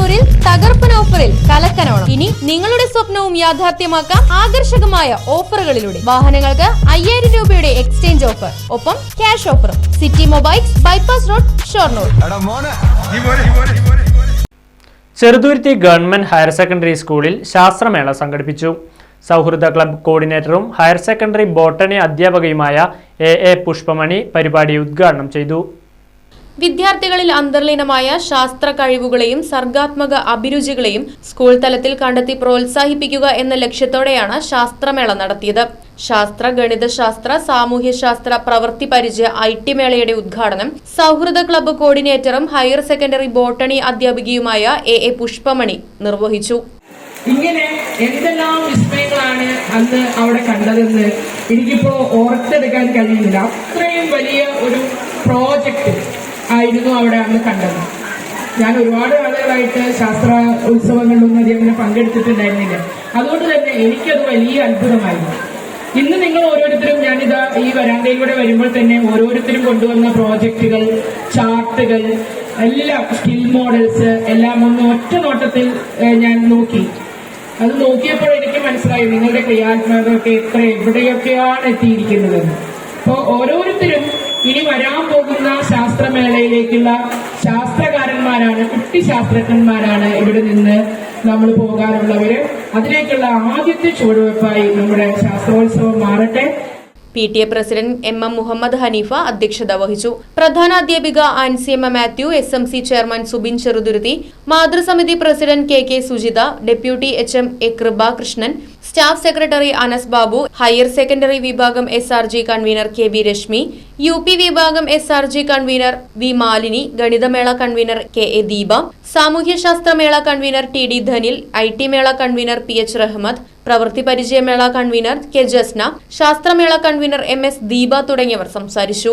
ഷൊർണൂരിൽ തകർപ്പൻ ഓഫറിൽ കലക്കനോണം. ഇനി നിങ്ങളുടെ സ്വപ്നവും യാഥാർത്ഥ്യമാക്കാം ആകർഷകമായ ഓഫറുകളിലൂടെ. വാഹനങ്ങൾക്ക് അയ്യായിരം രൂപയുടെ എക്സ്ചേഞ്ച് ഓഫർ. ഒപ്പം ക്യാഷ് ഓഫറും. City mobiles bypass road Shoranur. Cheruthuruthy government higher secondary സ്കൂളിൽ ശാസ്ത്രമേള സംഘടിപ്പിച്ചു. സൗഹൃദ ക്ലബ് കോർഡിനേറ്ററും ഹയർ സെക്കൻഡറി ബോട്ടണി അധ്യാപകയുമായ എ എ പുഷ്പമണി പരിപാടി ഉദ്ഘാടനം ചെയ്തു. വിദ്യാർത്ഥികളിൽ അന്തർലീനമായ ശാസ്ത്ര കഴിവുകളെയും സർഗാത്മക അഭിരുചികളെയും സ്കൂൾ തലത്തിൽ കണ്ടെത്തി പ്രോത്സാഹിപ്പിക്കുക എന്ന ലക്ഷ്യത്തോടെയാണ് ശാസ്ത്രമേള നടത്തിയത്. ശാസ്ത്ര ഗണിതശാസ്ത്ര സാമൂഹ്യശാസ്ത്ര പ്രവൃത്തി പരിചയ ഐ ടി മേളയുടെ ഉദ്ഘാടനം സൗഹൃദ ക്ലബ്ബ് കോർഡിനേറ്ററും ഹയർ സെക്കൻഡറി ബോട്ടണി അധ്യാപികയുമായ എ എ പുഷ്പമണി നിർവഹിച്ചു. ഇങ്ങനെ എന്തെല്ലാം വിസ്മയങ്ങളാണ് അന്ന് അവിടെ കണ്ടതെന്ന് എനിക്കിപ്പോ ഓർത്തെടുക്കാൻ കഴിയുന്നില്ല. അത്രയും വലിയ ഒരു പ്രോജക്റ്റ് ആയിരുന്നു അവിടെ അന്ന് കണ്ടത്. ഞാൻ ഒരുപാട് ആളുകളായിട്ട് ശാസ്ത്ര ഉത്സവങ്ങളിലൊന്നും അധികം പങ്കെടുത്തിട്ടുണ്ടായിരുന്നില്ല. അതുകൊണ്ട് തന്നെ എനിക്കത് വലിയ അത്ഭുതമായിരുന്നു. ഇന്ന് നിങ്ങൾ ഓരോരുത്തരും ഞാനിതാ ഈ വരാന്തയിലൂടെ വരുമ്പോൾ തന്നെ ഓരോരുത്തരും കൊണ്ടുവന്ന പ്രോജക്റ്റുകൾ ചാർട്ടുകൾ എല്ലാം സ്കിൽ മോഡൽസ് എല്ലാം ഒന്ന് ഒറ്റ നോട്ടത്തിൽ ഞാൻ നോക്കി. അത് നോക്കിയപ്പോൾ എനിക്ക് മനസ്സിലായി നിങ്ങളുടെ ക്രിയാത്മകതയൊക്കെ എത്ര എവിടെയൊക്കെയാണ് എത്തിയിരിക്കുന്നത് അപ്പോൾ ഓരോരുത്തരും ഇനി വരാൻ പോകുന്ന ശാസ്ത്രമേളയിലേക്കുള്ള ശാസ്ത്രകാരന്മാരാണ് കുട്ടി ശാസ്ത്രജ്ഞന്മാരാണ് ഇവിടെ നിന്ന് നമ്മൾ പോകാനുള്ളവര്. അതിലേക്കുള്ള ആദ്യത്തെ ചുവടുവെപ്പായി നമ്മുടെ ശാസ്ത്രോത്സവം മാറട്ടെ. P T A president M M Muhammad Hanifa അധ്യക്ഷത വഹിച്ചു. പ്രധാന അധ്യാപിക Ansiyamma Mathew S M C chairman Subin Cheruthuruthy മാതൃസമിതി president K K Sujitha deputy H M A Kripakrishnan staff secretary Anas Babu higher secondary വിഭാഗം S R G convener K B Reshmi U P വിഭാഗം S R G convener V Malini ഗണിതമേള convener K A Deepa സാമൂഹ്യശാസ്ത്രമേള convener T D Dhanil I T മേള convener P H Rahmath പ്രവൃത്തി പരിചയമേള convener K Jasna ശാസ്ത്രമേള convener M S Deepa തുടങ്ങിയവർ സംസാരിച്ചു.